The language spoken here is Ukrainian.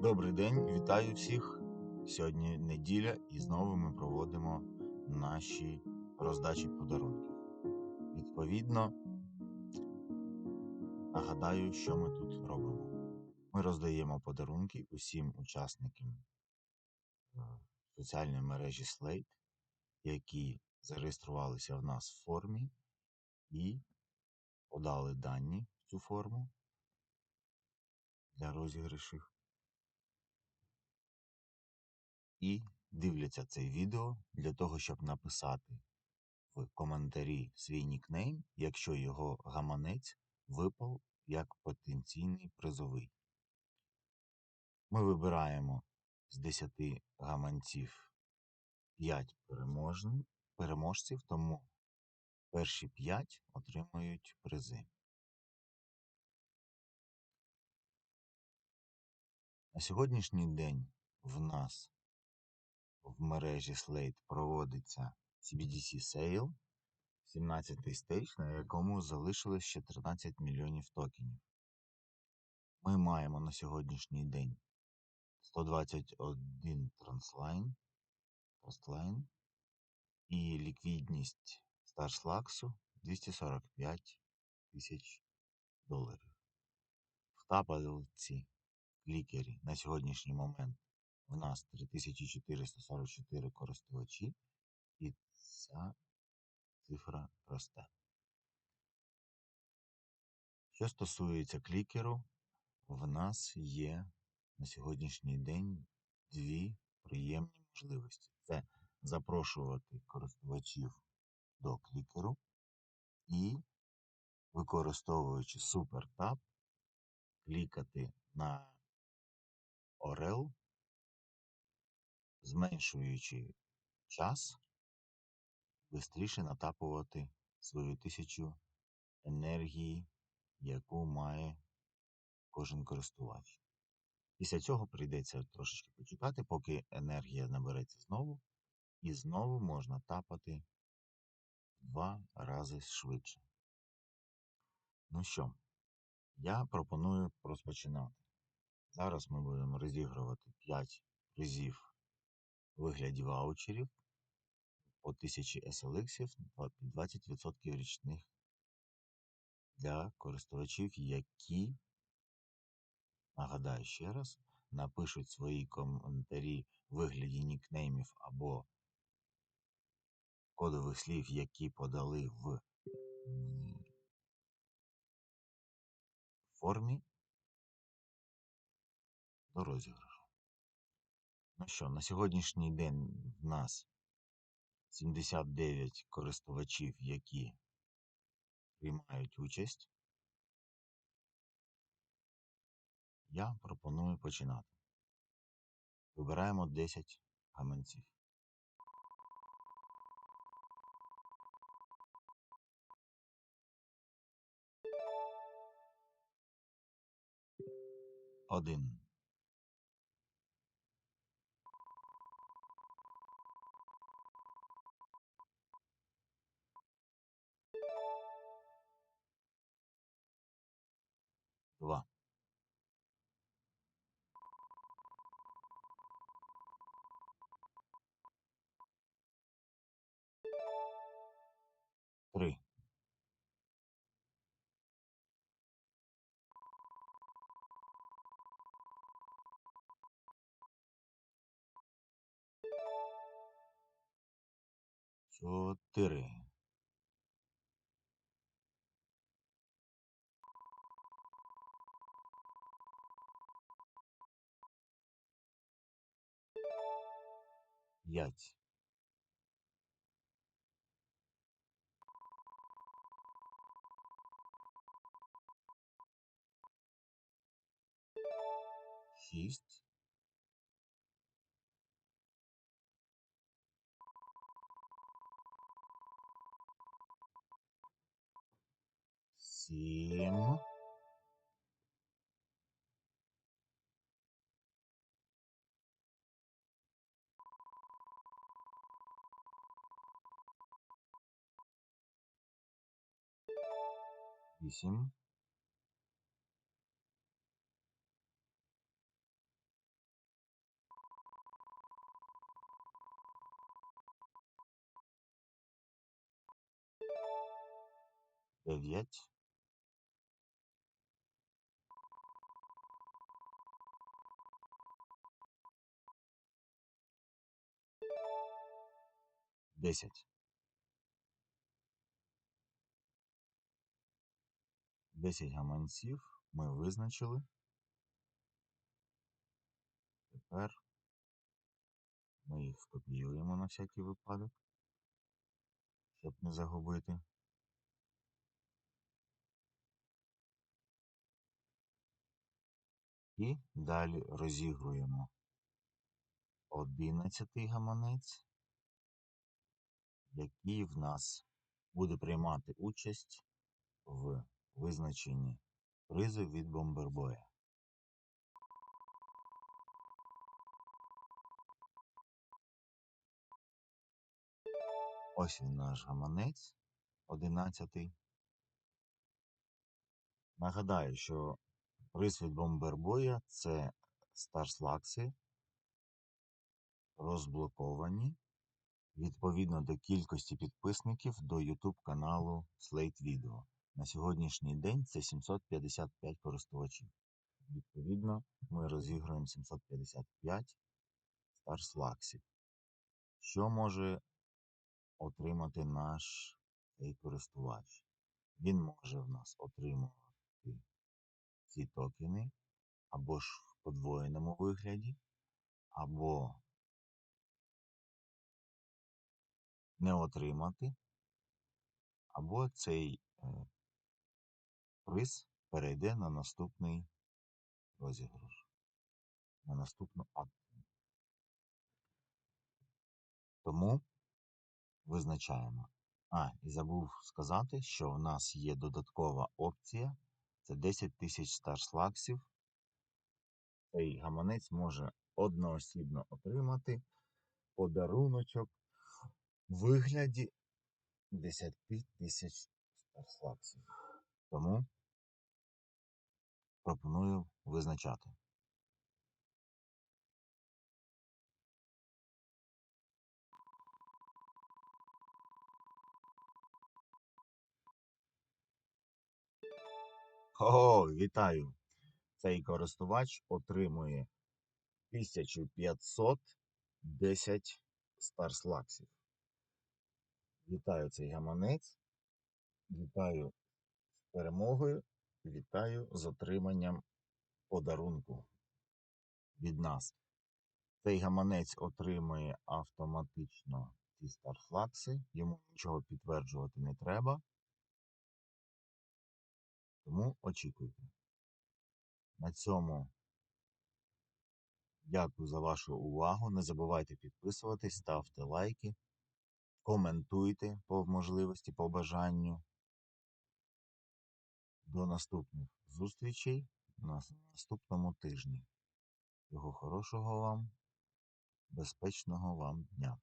Добрий день, вітаю всіх. Сьогодні неділя, і знову ми проводимо наші роздачі подарунків. Відповідно, нагадаю, що ми тут робимо. Ми роздаємо подарунки усім учасникам е, соціальної мережі Slate, які зареєструвалися в нас в формі і подали дані в цю форму для розіграшів. І дивляться це відео для того, щоб написати в коментарі свій нікнейм, якщо його гаманець випав як потенційний призовий. Ми вибираємо з 10 гаманців 5 переможців, тому перші 5 отримують призи. На сьогоднішній день в нас в мережі Slate проводиться CBDC Sale, 17-й стейдж, на якому залишилось ще 13 мільйонів токенів. Ми маємо на сьогоднішній день 121 транслайн, транслайн і ліквідність StarsLax 245 тисяч доларів. В тапалці клікері на сьогоднішній момент в нас 3444 користувачі, і ця цифра росте. Що стосується клікеру, в нас є на сьогоднішній день дві приємні можливості: це запрошувати користувачів до клікеру і, використовуючи SuperTab, клікати на Орел зменшуючи час, швидше натапувати свою тисячу енергії, яку має кожен користувач. Після цього прийдеться трошечки почекати, поки енергія набереться знову, і знову можна тапати два рази швидше. Ну що, я пропоную розпочинати. Зараз ми будемо розігрувати 5 призів вигляді ваучерів по 1000 SLX під 20% річних для користувачів, які, нагадаю ще раз, напишуть свої коментарі в вигляді нікнеймів або кодових слів, які подали в формі до розіграшу. Ну що, на сьогоднішній день в нас 79 користувачів, які приймають участь. Я пропоную починати. Вибираємо 10 гаманців. Один. Два. Три. Чотири. пять есть Семь. 8. Дев'ять. Десять. Десять гаманців ми визначили. Тепер ми їх скопіюємо на всякий випадок, щоб не загубити. І далі розігруємо одинадцятий гаманець, який в нас буде приймати участь в визначенні призу від бомбербоя. Ось він наш гаманець одинадцятий. Нагадаю, що приз від бомбербоя це старслакси розблоковані відповідно до кількості підписників до YouTube каналу Slate Video. На сьогоднішній день це 755 користувачів. Відповідно, ми розіграємо 755 старслаксів. Що може отримати наш цей користувач? Він може в нас отримувати ці токени або ж в подвоєному вигляді, або не отримати, або цей е, приз перейде на наступний розіграш, на наступну акцію. Тому визначаємо. А, і забув сказати, що в нас є додаткова опція. Це 10 тисяч старслаксів. Цей гаманець може одноосібно отримати подаруночок в вигляді 10 тисяч старслаксів. Тому пропоную визначати. О, вітаю! Цей користувач отримує 1510 старслаксів. Вітаю цей гаманець. Вітаю з перемогою. Вітаю з отриманням подарунку від нас. Цей гаманець отримує автоматично ці старфлакси, йому нічого підтверджувати не треба. Тому очікуйте. На цьому дякую за вашу увагу. Не забувайте підписуватись, ставте лайки, коментуйте по можливості, по бажанню. До наступних зустрічей на наступному тижні. Всього хорошого вам, безпечного вам дня!